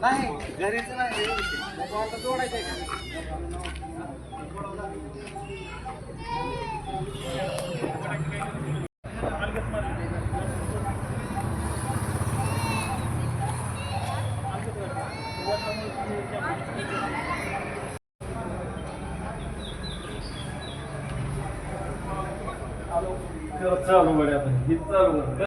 नाही घरीच नाही आता चालू बघा आता. हे चालू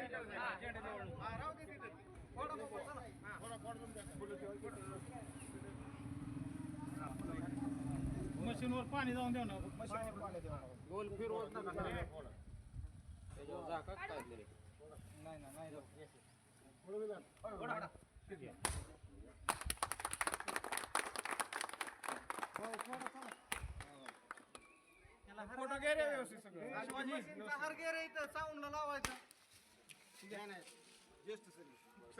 मशीनवर पाणी जाऊन देऊ ना गोल फिरवत नका त्याच्यावर झाका नाही ना नाही. फोटो व्यवस्थित सगळं. साऊंडला लावायचा. नाही,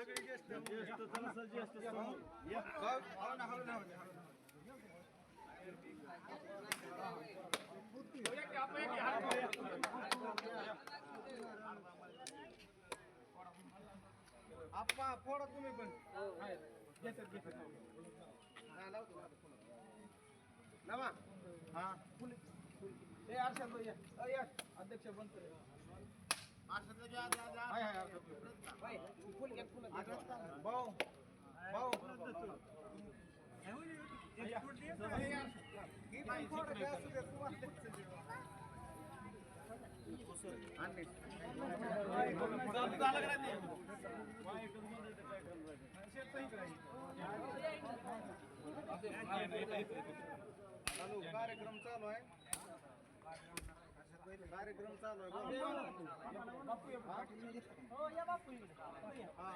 ज्येष्ठ सगळी. सगळी ज्येष्ठ. जाऊ. हळू ना, हळू ना, हळू ना. आप्पा फोडा तुम्ही पण हा. लावा. हा. फुल. फुल. ए, अर्षद भाई, या. अ, या. अध्यक्ष बनतो रे. हाय, हाय, भाऊ भाऊ कार्यक्रम चालू आहे. हा.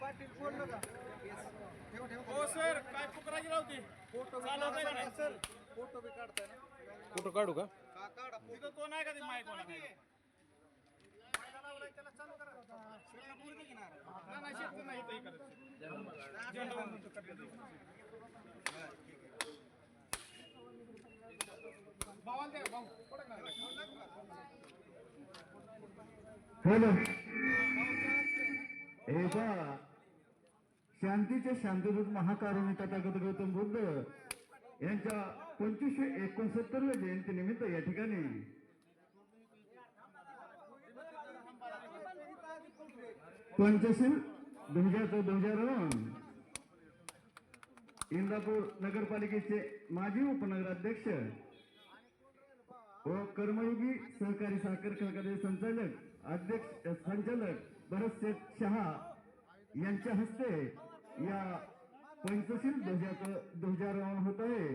पाटील? हो का ठेव ठेव हो सर काय फुकराची राहते फ़ोटो चालू होतंय का सर फ़ोटो बी काढताय ना फ़ोटो काढू का का काढा तिथं तो नाही का ते माईक वाला नाही नाही नाही हॅलो. हे पहा शांतीचे शांतिदूत महाकारुणी तथागत गौतम बुद्ध यांच्या पंचवीसशे एकोणसत्तरव्या जयंती निमित्त या ठिकाणी पंचशील ध्वजाचं ध्वजारोहण इंदापूर नगरपालिकेचे माजी उपनगराध्यक्ष व कर्मयोगी सहकारी साखर कारखान्याचे संचालक अध्यक्ष संचालक भरत शेख शहा यांच्या हस्ते या पंचशील ध्वजाचं ध्वजारोहण होत आहे.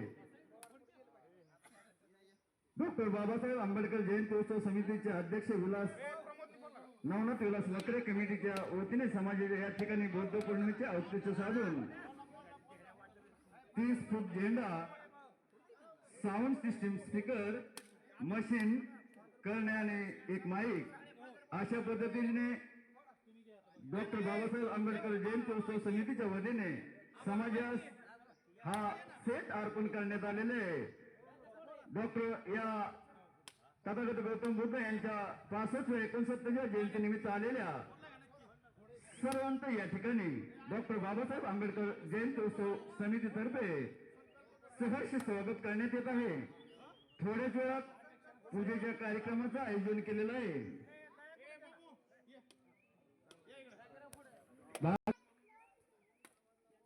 डॉक्टर बाबासाहेब आंबेडकर जयंती उत्सव समितीचे अध्यक्ष विलास नवनाथ विलास वक्रे कमिटीच्या वतीने समाजाच्या या ठिकाणी बौद्ध पौर्णिमेचे औचित्य साधून तीस फूट झेंडा साऊंड सिस्टीम स्पीकर मशीन करणे आणि एक माईक अशा पद्धतीने डॉक्टर बाबासाहेब आंबेडकर जयंती उत्सव समितीच्या वतीने समाजास हा सेट अर्पण करण्यात आलेले आहे. डॉक्टर या तथागत गौतम बुद्ध यांच्या पासष्ट एकोणसत्तरच्या जयंतीनिमित्त आलेल्या सर्वांत या ठिकाणी डॉक्टर बाबासाहेब आंबेडकर जयंती उत्सव समितीतर्फे सहर्ष स्वागत करण्यात येत आहे थोड्याच वेळात पूजेच्या कार्यक्रमाचं आयोजन केलेलं आहे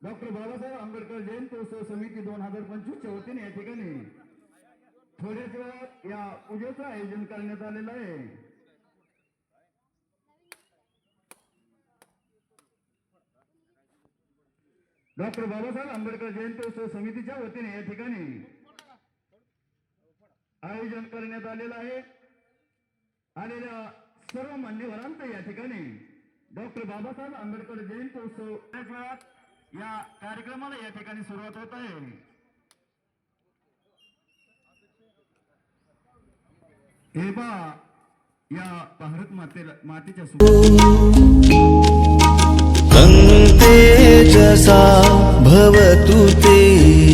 डॉक्टर बाबासाहेब आंबेडकर जयंती उत्सव समिती दोन हजार पंचवीसच्या वतीने या ठिकाणी थोड्याच वेळात या पूजेचं आयोजन करण्यात आलेलं आहे. डॉक्टर बाबासाहेब आंबेडकर जयंती उत्सव समितीच्या वतीने या ठिकाणी आयोजन करण्यात आलेलं आहे. आलेल्या सर्व मान्यवरांचं या ठिकाणी डॉक्टर बाबासाहेब आंबेडकर जयंती उत्सव थोड्याच वेळात या कार्यक्रमाला या ठिकाणी सुरुवात होत आहे. हे पहा या भारत मातेला मातेच्या जसा भवतु ते.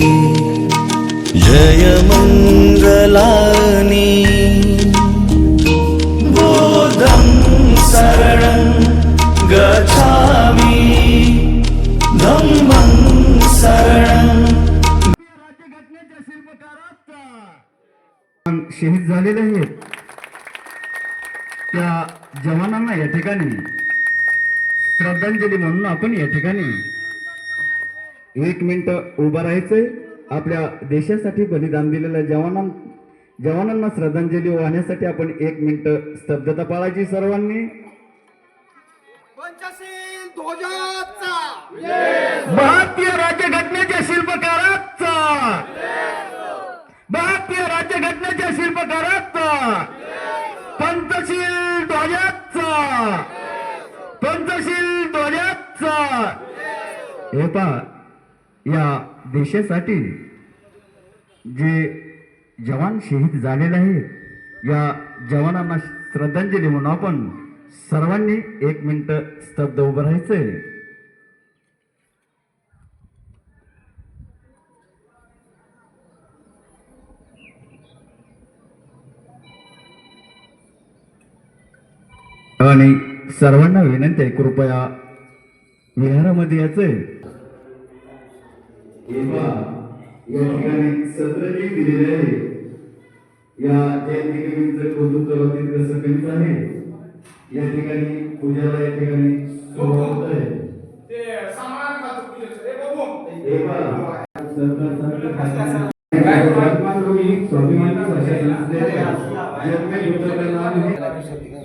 जय मंगलानी. झालेले आहेत त्या जवानांना या ठिकाणी श्रद्धांजली म्हणून आपण या ठिकाणी एक मिनिट उभं राहायचंय. आपल्या देशासाठी बलिदान दिलेल्या जवानां जवानांना श्रद्धांजली वाहण्यासाठी आपण एक मिनिट स्तब्धता पाळायची सर्वांनी. भारतीय राज्यघटनेच्या शिल्पकाराचा. भारतीय राज्यघटनेच्या शिल्पकाराचा. पंचशील ध्वजाचा. पंचशील ध्वजाचा. येता या देशासाठी जे जवान शहीद झालेले आहेत या जवानांना श्रद्धांजली म्हणून आपण सर्वांनी एक मिनिट स्तब्ध उभं राहायचंय. आणि सर्वांना विनंती आहे कृपया विहारामध्ये यायचंय. या ठिकाणी सत्र जे दिलेले आहे. या जयंती कमिटीचं कौतुक करावं तितकं कमीच आहे. या ठिकाणी पूजाला या ठिकाणी आहे स्वाभिमानी भाषा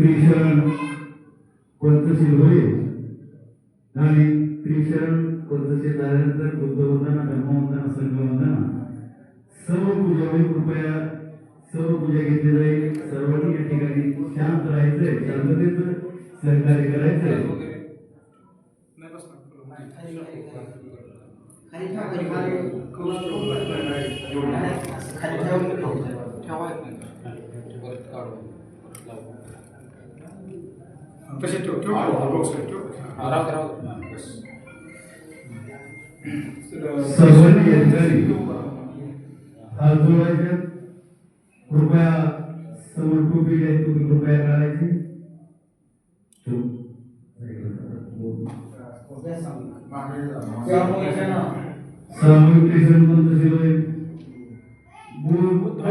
उतरले नाव त्रिशरण पंचशील होईल आणि त्रिशरण पंचशील झाल्यानंतर बुद्धवंदना धर्मवंदना संघवंदना. सर्व पूजा होईल कृपया सर्व पूजा घेतली जाईल. सर्वांनी या ठिकाणी शांत राहायचंय शांततेचं सहकार्य करायचंय. नाही बसणार. तसे ठेव ठेव बॉक्स ठेव सर्वांनी या ठिकाणी हात जोडायचे कृपया समोर टोपी आहे तुम्ही कृपया काढायची. सामूहिक त्रिशरण मंत्र शिवाय बुद्धं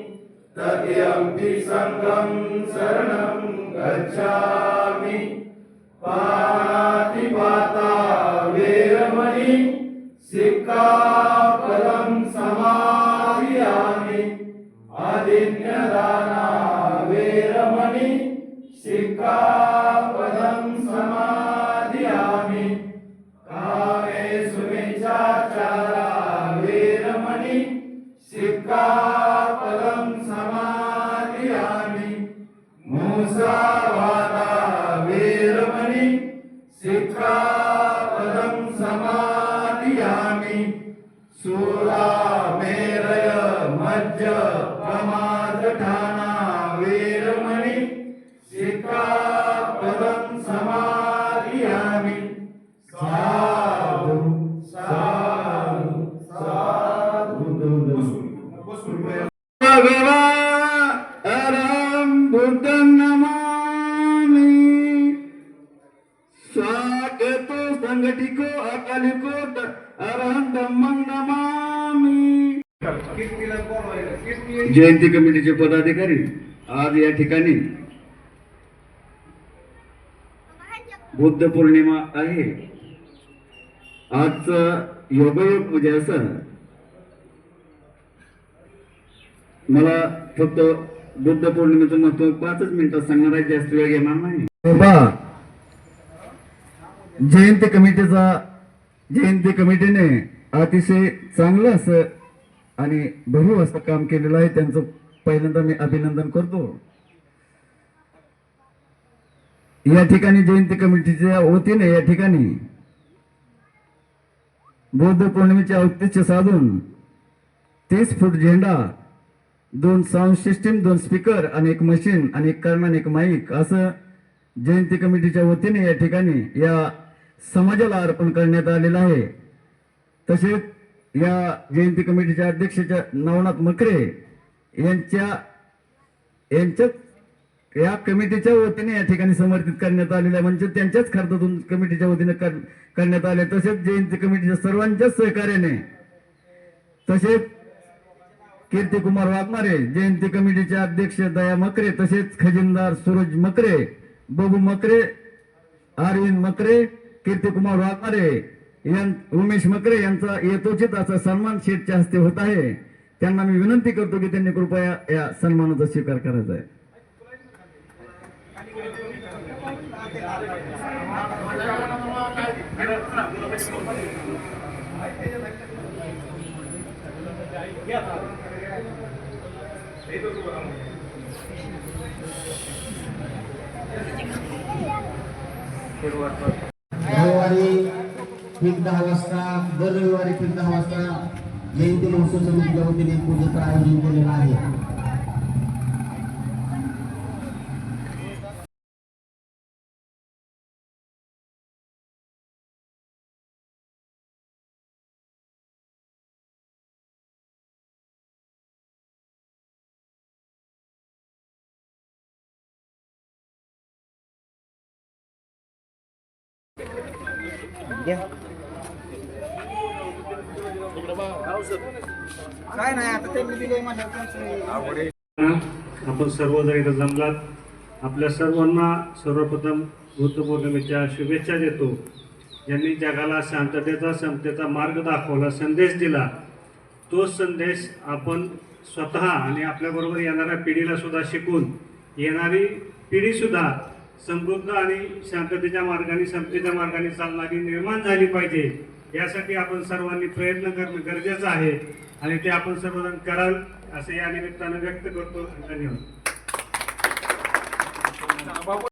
तदीयम्पि सङ्गं शरणं गच्छामि। पाणातिपाता वेरमणि सिक्कापदं समादियामि आदिन्यदाना वेरमणि सिक्कापदं समा मुसावादा वेरमणि सिक्खापदं समादियामि सुरामेरय मज्ज प्रमादठाना सिक्खापदं साधु साधु साधु जयंती कमिटीचे पदाधिकारी आज या ठिकाणी बुद्ध पौर्णिमा आहे. आजचं योगयोग म्हणजे असं मला फक्त बुद्ध पौर्णिमेचं महत्त्व पाचच मिनिटात सांगणार आहे जास्त वेळ घेणार नाही. जयंती कमिटीचा जयंती कमिटीने अतिशय चांगलं असं आणि भरीव असं काम केलेलं आहे. त्यांचं पहिल्यांदा मी अभिनंदन करतो. या ठिकाणी जयंती कमिटीच्या वतीने या ठिकाणी बौद्ध पौर्णिमेचे औचित्य साधून तीस फूट झेंडा दोन साऊंड सिस्टीम दोन स्पीकर आणि एक मशीन आणि एक कर्मान एक माईक असं जयंती कमिटीच्या वतीने या ठिकाणी या समाजाला अर्पण करण्यात आलेलं आहे. तसेच या जयंती कमिटीच्या अध्यक्षाच्या नवनाथ मकरे यांच्या यांच्याच या कमिटीच्या वतीने या ठिकाणी समर्पित करण्यात आलेल्या म्हणजे त्यांच्याच खर्चातून कमिटीच्या वतीने कर- करण्यात आले. तसेच जयंती कमिटीच्या सर्वांच्याच सहकार्याने तसेच कीर्तिकुमार वाघमारे जयंती कमिटीचे अध्यक्ष दया मकरे तसेच खजिनदार सूरज मकरे बबू मकरे अरविंद मकरे कीर्तिकुमार वाघमारे उमेश मकरे यांचा यथोचित असा सन्मान शेठच्या हस्ते होत आहे. त्यांना मी विनंती करतो की त्यांनी कृपया या सन्मानाचा स्वीकार करायचा आहे. ठीक दहा वाजता दर रविवारी ठीक दहा वाजता जयंती महोत्सव समितीच्या वतीने पूजेचं आयोजन केलेलं आहे Yeah. काय नाही आता त्यांनी दिले माझ्या त्यांचं आपण सर्व जर इथं जमलात आपल्या सर्वांना सर्वप्रथम बुद्ध पौर्णिमेच्या शुभेच्छा देतो. ज्यांनी जगाला शांततेचा समतेचा मार्ग दाखवला संदेश दिला तोच संदेश आपण स्वतः आणि आपल्याबरोबर येणाऱ्या पिढीला सुद्धा शिकून येणारी पिढीसुद्धा समृद्ध आणि शांततेच्या मार्गाने समतेच्या मार्गाने चालणारी निर्माण झाली पाहिजे. यासाठी आपण सर्वांनी प्रयत्न करणं गरजेचं आहे आणि ते आपण सर्वजण कराल असं या निमित्तानं व्यक्त करतो. धन्यवाद.